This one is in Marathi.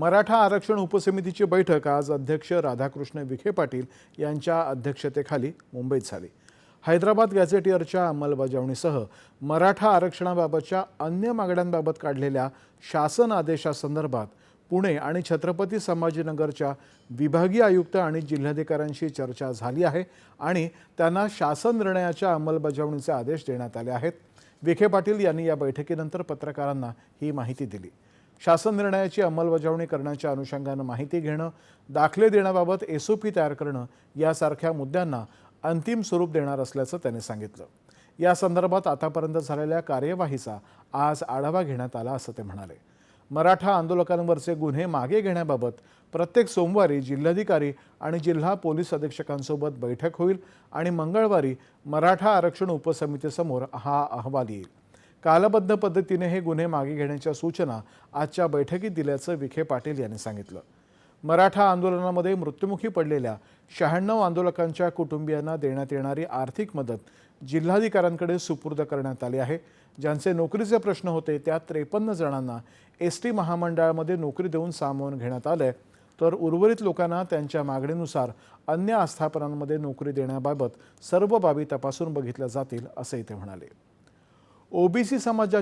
मराठा आरक्षण उपसमितीची बैठक आज अध्यक्ष राधाकृष्ण विखे पाटील यांच्या अध्यक्षतेखाली मुंबईत झाली. हैदराबाद गॅझेटियरच्या अंमलबजावणीसह मराठा आरक्षणाबाबतच्या अन्य मागण्यांबाबत काढलेल्या शासन आदेशासंदर्भात पुणे आणि छत्रपती संभाजीनगरच्या विभागीय आयुक्त आणि जिल्हाधिकाऱ्यांशी चर्चा झाली आहे आणि त्यांना शासन निर्णयाच्या अंमलबजावणीचे आदेश देण्यात आले आहेत. विखे पाटील यांनी या बैठकीनंतर पत्रकारांना ही माहिती दिली. शासन निर्णयाची अंमलबजावणी करण्याच्या अनुषंगानं माहिती घेणं दाखले देण्याबाबत एसओपी तयार करणं यासारख्या मुद्द्यांना अंतिम स्वरूप देणार असल्याचं त्यांनी सांगितलं. या संदर्भात आतापर्यंत झालेल्या कार्यवाहीचा आज आढावा घेण्यात आला असं ते म्हणाले. मराठा आंदोलकांवरचे गुन्हे मागे घेण्याबाबत प्रत्येक सोमवारी जिल्हाधिकारी आणि जिल्हा पोलीस अधीक्षकांसोबत बैठक होईल आणि मंगळवारी मराठा आरक्षण उपसमितीसमोर हा अहवाल येईल. कालबद्ध पद्धतीने हे गुन्हे मागे घेण्याच्या सूचना आजच्या बैठकीत दिल्याचं विखे पाटील यांनी सांगितलं. मराठा आंदोलनामध्ये मृत्युमुखी पडलेल्या शहाण्णव आंदोलकांच्या कुटुंबियांना देण्यात येणारी आर्थिक मदत जिल्हाधिकाऱ्यांकडे सुपूर्द करण्यात आली आहे. ज्यांचे नोकरीचे प्रश्न होते त्या त्रेपन्न जणांना एस टी महामंडळामध्ये नोकरी देऊन सामावून घेण्यात आलंय. तर उर्वरित लोकांना त्यांच्या मागणीनुसार अन्य आस्थापनांमध्ये नोकरी देण्याबाबत सर्व बाबी तपासून बघितल्या जातील असंही ते म्हणाले. ओबीसी समाजाच्या